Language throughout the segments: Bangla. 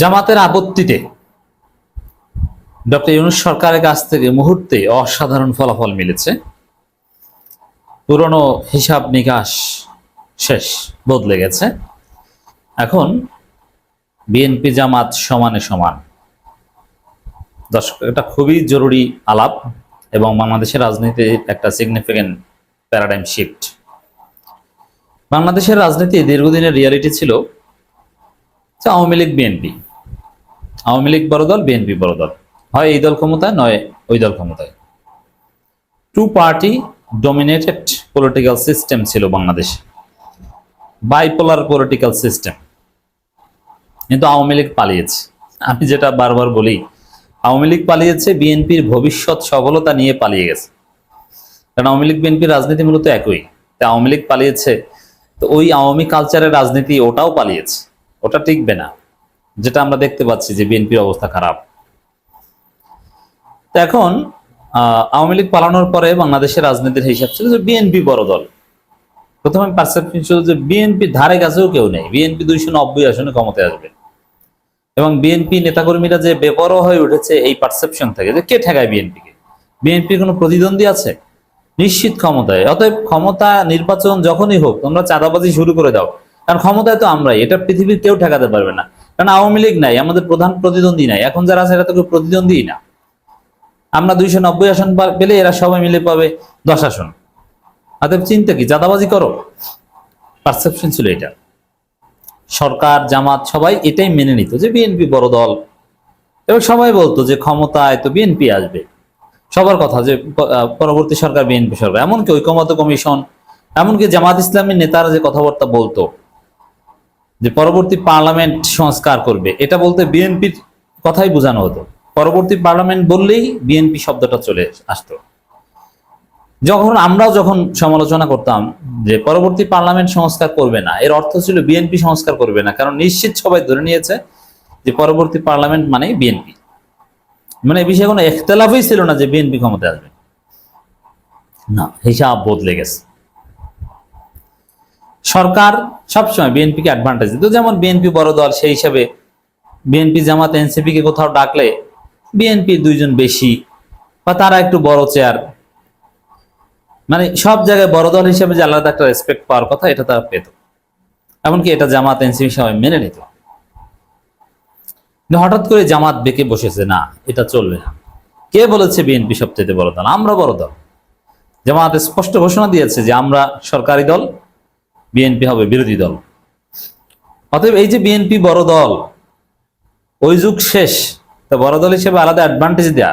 জামাতের আপত্তিতে ডক্টর ইউনুস সরকারের কাছ থেকে মুহূর্তে অসাধারণ ফলাফল মিলেছে। পুরনো হিসাব নিকাশ শেষ, বদলে গেছে। এখন বিএনপি জামাত সমানে সমান। দর্শক, এটা খুবই জরুরি আলাপ এবং বাংলাদেশের রাজনীতির একটা সিগনিফিক্যান্ট প্যারাডাইম শিফট বাংলাদেশের রাজনীতি দীর্ঘদিনের রিয়ালিটি ছিল Awami League BNP. Awami League বড় দল, বিএনপি বড় দল। হয় এই দল ক্ষমতায়, নয় ওই দল ক্ষমতায়। Two party dominated political system ছিল বাংলাদেশে। বাইপোলার পলিটিক্যাল সিস্টেম কিন্তু আওয়ামী লীগ পালিয়েছে। আমি যেটা বারবার বলি, আওয়ামী লীগ পালিয়েছে, বিএনপির ভবিষ্যৎ সফলতা নিয়ে পালিয়ে গেছে। কারণ আওয়ামী লীগ বিএনপির রাজনীতি মূলত একই। তা আওয়ামী লীগ পালিয়েছে, তো ওই আওয়ামী কালচারের রাজনীতি ওটাও পালিয়েছে। ওটা টিকবে না। যেটা আমরা দেখতে পাচ্ছি যে বিএনপির অবস্থা খারাপ। এখন আওয়ামী লীগ পালানোর পরে বাংলাদেশের রাজনীতির হিসাব ছিল যে বিএনপি বড় দল। প্রথমে পারসেপশন ছিল যে বিএনপি ধারে কাছেও কেউ নেই। বিএনপি দুইশো নব্বই আসনে ক্ষমতায় আসবে। এবং বিএনপি নেতাকর্মীরা যে বেপরোয়া হয়ে উঠেছে এই পারসেপশন থেকে যে কে ঠেকায় বিএনপিকে? বিএনপির কোনো প্রতিদ্বন্দ্বী আছে? নিশ্চিত ক্ষমতায়। অতএব ক্ষমতা নির্বাচন যখনই হোক, তোমরা চাঁদাবাজি শুরু করে দাও। কারণ ক্ষমতায় তো আমরাই। এটা পৃথিবীর কেউ ঠেকাতে পারবে না। কারণ আওয়ামী লীগ নাই, আমাদের প্রধান প্রতিদ্বন্দ্বী নাই। এখন যারা আছে, এরা তো কেউ প্রতিদ্বন্দ্বী না। আমরা দুইশো নব্বই আসন পেলে এরা সবাই মিলে পাবে দশ আসন। অতএব চিন্তা কি? জাদাবাজি করো। পারসেপশন ছিল এটা। সরকার, জামাত, সবাই এটাই মেনে নিত যে বিএনপি বড় দল। এবং সবাই বলতো যে ক্ষমতায় তো বিএনপি আসবে। সবার কথা যে পরবর্তী সরকার বিএনপি সরকার। এমনকি ঐকমত্য কমিশন, এমনকি জামাত ইসলামী নেতারা যে কথাবার্তা বলতো যে পরবর্তী পার্লামেন্ট সংস্কার করবে। এটা বলতে বিএনপির কথাই বোঝানো হতো। পরবর্তী পার্লামেন্ট বললেই বিএনপি শব্দটা চলে আসতো। যখন আমরাও যখন সমালোচনা করতাম যে পরবর্তী পার্লামেন্ট সংস্কার করবে না, এর অর্থ ছিল বিএনপি সংস্কার করবে না, কারণ নিশ্চিত সবাই ধরে নিয়েছে যে পরবর্তী পার্লামেন্ট মানে বিএনপি। মানে বিষয়ে কোনো এখতলাফই ছিল না যে বিএনপি ক্ষমতায় আসবে। না, হিসাব বদলে গেছে। সরকার সবসময় বিএনপিকে অ্যাডভান্টেজ দিত। যেমন বিএনপি বড় দল, সেই হিসাবে বিএনপি জামাত এনসিপি কে কোথাও ডাকলে বিএনপি দুইজন বেশি বা তারা একটু বড় চেয়ার মানে সব জায়গায় বড় দল হিসেবে যে আলাদা একটা রেসপেক্ট পাওয়ার কথা, এটা তারা পেত। এমনকি এটা জামাত, এনসিপি সবাই মেনে নিত। হঠাৎ করে জামাত বেঁকে বসেছে, না, এটা চলবে না। কে বলেছে বিএনপি সবচেয়ে বড় দল? আমরা বড় দল। জামাত স্পষ্ট ঘোষণা দিয়েছে যে আমরা সরকারি দল বিএনপি হবে বিরোধী দল। অতএব এই যে বিএনপি বড় দল, ওই যুগ শেষ, তা বড় দল হিসেবে আলাদা অ্যাডভান্টেজ দেয়া,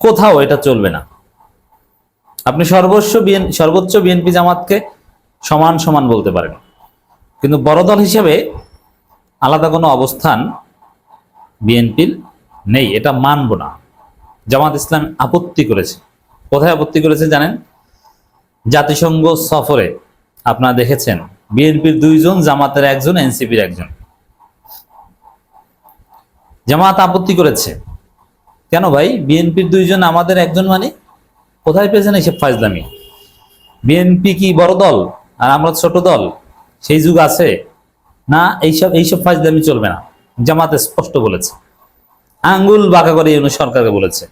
কোথাও এটা চলবে না। আপনি সর্বস্ব বিএন, সর্বোচ্চ বিএনপি জামাতকে সমান সমান বলতে পারেন। কিন্তু বড় দল হিসেবে আলাদা কোনো অবস্থান বিএনপির নেই, এটা মানব না। জামাত ইসলাম আপত্তি করেছে। কোথায় আপত্তি করেছে জানেন? জাতিসংঘ সফরে আপনারা দেখেছেন, বিএনপির দুইজন, জামাতের একজন, এনসিপির একজন। জামাত আপত্তি করেছে। কেন ভাই? বিএনপির দুইজন, আমাদের একজন মানে? কোথায় পেয়েছেন এইসব ফাজলামি? বিএনপি কি বড় দল? আর আমরা ছোট দল? সেই যুগ আছে। না, এইসব এইসব ফাজলামি চলবে না। জামাতে স্পষ্ট বলেছে। আঙ্গুল বাঁকা করে ইউনুস সরকারকে বলেছে।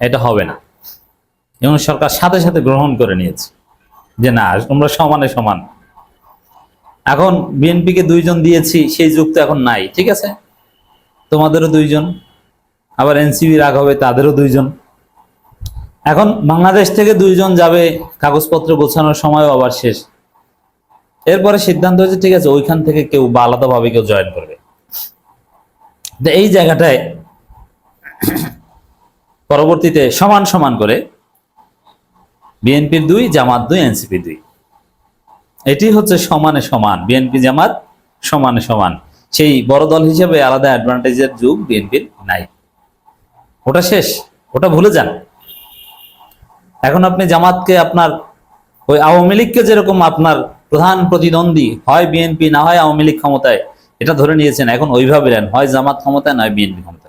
এটা হবে না। ইউনুস সরকার সাথে সাথে গ্রহণ করে নিয়েছে। যে না, তোমরা সমানে সমান। এখন বিএনপিকে দুইজন দিয়েছি, সেই যুগ তো এখন নাই, ঠিক আছে? তোমাদেরও দুইজন, আবার এনসিবি রাগ হবে, তাদেরও দুইজন। এখন বাংলাদেশ থেকে দুইজন যাবে, কাগজপত্র গোছানোর সময়ও আবার শেষ। এরপরে সিদ্ধান্ত হয়েছে, ঠিক আছে, ওইখান থেকে কেউ বা আলাদাভাবে কেউ জয়েন করবে। এই জায়গাটায় পরবর্তীতে সমান সমান করে বিএনপির দুই, জামাত দুই, এনসিপি দুই। এটি হচ্ছে সমানে সমান, বিএনপি, জামাত সমানে সমান। সেই বড় দল হিসেবে আলাদা অ্যাডভান্টেজের যুগ বিএনপির নাই। ওটা শেষ, ওটা ভুলে যান। এখন আপনি জামাতকে আপনার ওই আওয়ামী লীগকে যেরকম আপনার প্রধান প্রতিদ্বন্দ্বী হয় বিএনপি, না হয় আওয়ামী লীগ ক্ষমতায়, এটা ধরে নিয়েছেন। এখন ওইভাবে নেন, হয় জামাত ক্ষমতায় নয় বিএনপি ক্ষমতায়।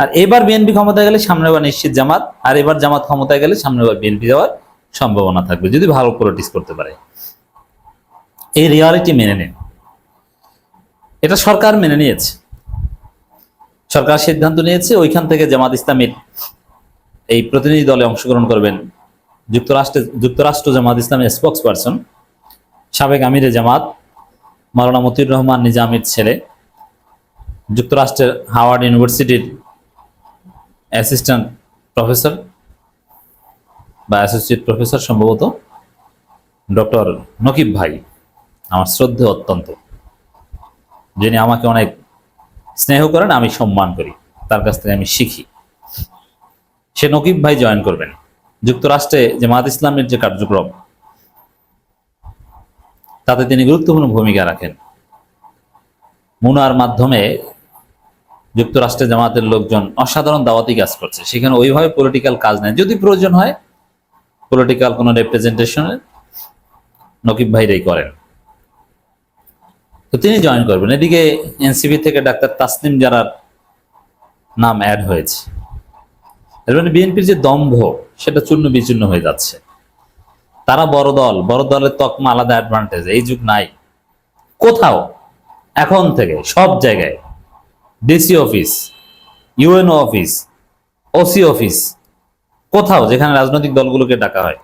আর এবার বিএনপি ক্ষমতায় গেলে সামনে সামনেবার নিশ্চিত জামাত, আর এবার জামাত ক্ষমতায় গেলে সামনে সামনেবার বিএনপি যাওয়ার সম্ভাবনা থাকবে, যদি ভালো পলিটিক্স করতে পারে। এই রিয়ালিটি মেনে নিন। এটা সরকার মেনে নিয়েছে। সরকার সিদ্ধান্ত নিয়েছে, ওইখান থেকে জামাত ইসলামের এই প্রতিনিধি দলে অংশগ্রহণ করবেন যুক্তরাষ্ট্রে, যুক্তরাষ্ট্র জামাত ইসলামের স্পোক্স পারসন সাবেক আমিরে জামাত, মাওলানা মতিউর রহমান নিজামের ছেলে, যুক্তরাষ্ট্রের হাওয়ার্ড ইউনিভার্সিটির অ্যাসিস্ট্যান্ট প্রফেসর বা অ্যাসোসিয়েট প্রফেসর সম্ভবত ডক্টর নকিব ভাই, আমার শ্রদ্ধে অত্যন্ত। যিনি আমাকে অনেক স্নেহ করেন, আমি সম্মান করি, তার কাছ থেকে আমি শিখি। সে নকিব ভাই জয়েন করবেন। যুক্তরাষ্ট্রে যে জামাত ইসলামের যে কার্যক্রম, তাতে তিনি গুরুত্বপূর্ণ ভূমিকা রাখেন। মুনার মাধ্যমে যুক্তরাষ্ট্রে জামাতের লোকজন অসাধারণ দাওয়াতি কাজ করছে। সেখানে ওইভাবে পলিটিক্যাল কাজ নেই। যদি প্রয়োজন হয় পলিটিক্যাল কোনো রিপ্রেজেন্টেশনে নকিব ভাইরাই করেন। তো তিনি জয়েন করবেন। এদিকে এনসিপি থেকে ডাক্তার তাসনিম জারার নাম অ্যাড হয়েছে। এর মানে বিএনপির যে দম্ভ, সেটা চূর্ণ বিচূর্ণ হয়ে যাচ্ছে। তারা বড় দল, বড় দলের তকমা আলাদা অ্যাডভান্টেজ এই যুগ নাই। কোথাও, এখন থেকে সব জায়গায় DC office UNO office OC office কোথাও যেখানে রাজনৈতিক দলগুলোকে ডাকা হয়।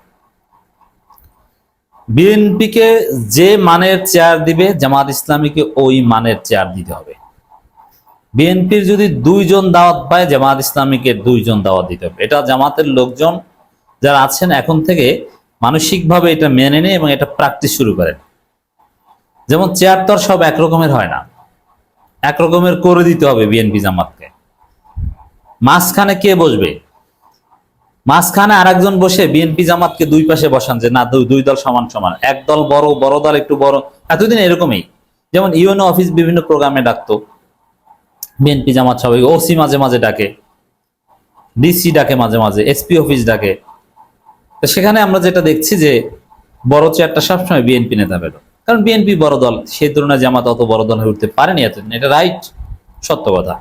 বিএনপিকে যে মানের চেয়ার দিবে, জামাত ইসলামীকে ওই মানের চেয়ার দিতে হবে। বিএনপির যদি দুইজন দাওয়াত পায়, জামাত ইসলামীকে দুইজন দাওয়াত দিতে হবে। এটা জামাতের লোকজন যারা আছেন এখন থেকে মানসিকভাবে এটা মেনে নেয় এবং এটা প্র্যাকটিস শুরু করেন। যেমন চেয়ার তো সব একরকমের হয় না। একরকমের করে দিতে হবে বিএনপি জামাতকে। মাঝখানে কে বসবে? মাঝখানে আর একজন বসে বিএনপি জামাতকে দুই পাশে বসান যে, না, দুই দল সমান সমান। এক দল বড় বড় দল একটু বড়। এতদিন এরকমই। যেমন ইউএনও অফিস বিভিন্ন প্রোগ্রামে ডাকতো। বিএনপি জামাত সবাই ওসি মাঝে মাঝে ডাকে। ডিসি ডাকে মাঝে মাঝে। এসপি অফিস ডাকে। তো সেখানে আমরা যেটা দেখছি যে, বড় চেয়ারটা সবসময় বিএনপি নেতা পেল কারণ বিএনপি বড় দল, সেই তুলনায় জামাত অত বড় দল হয়ে উঠতে পারেনি এতদিন। এটা রাইট সত্য কথা।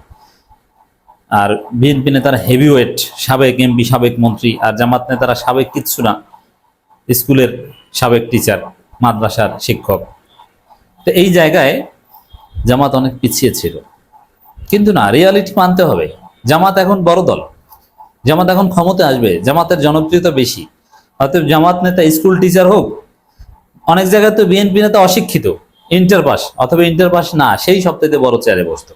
আর বিএনপি নেতারা হেভি ওয়েট সাবেক এমপি সাবেক মন্ত্রী, আর জামাত নেতারা সাবেক কিচ্ছু না। স্কুলের সাবেক টিচার মাদ্রাসার শিক্ষক। তো এই জায়গায় জামাত অনেক পিছিয়ে ছিল। কিন্তু না রিয়ালিটি মানতে হবে। জামাত এখন বড় দল। জামাত এখন ক্ষমতা আসবে। জামাতের জনপ্রিয়তা বেশি। অতএব জামাত নেতা স্কুল টিচার হোক অনেক জায়গায় তো বিএনপি নেতা অশিক্ষিত ইন্টার পাস অথবা ইন্টার পাস না, সেই সপ্তাহে বড় চেয়ারে বসতো।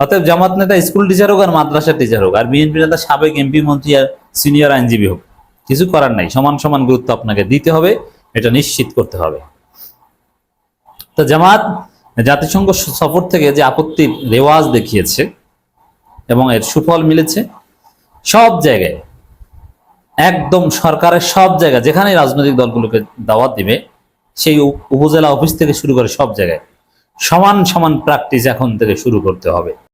অতএব জামাত নেতা স্কুল টিচার হোক আর মাদ্রাসার টিচার হোক, আর বিএনপি নেতা, সাবেক এমপি মন্ত্রী আর সিনিয়র আইনজীবী হোক, কিছু করার নাই, সমান সমান গুরুত্ব আপনাকে দিতে হবে, এটা নিশ্চিত করতে হবে। তো জামাত, জাতিসংঘ সফর থেকে যে আপত্তির রেওয়াজ দেখিয়েছে এবং এর সুফল মিলেছে, সব জায়গায়, একদম সরকারের সব জায়গায় যেখানে রাজনৈতিক দলগুলোকে দাওয়াত দিবে সেই উপজেলা অফিস থেকে শুরু করে সব জায়গায়। সমান সমান প্র্যাকটিস এখন থেকে শুরু করতে হবে।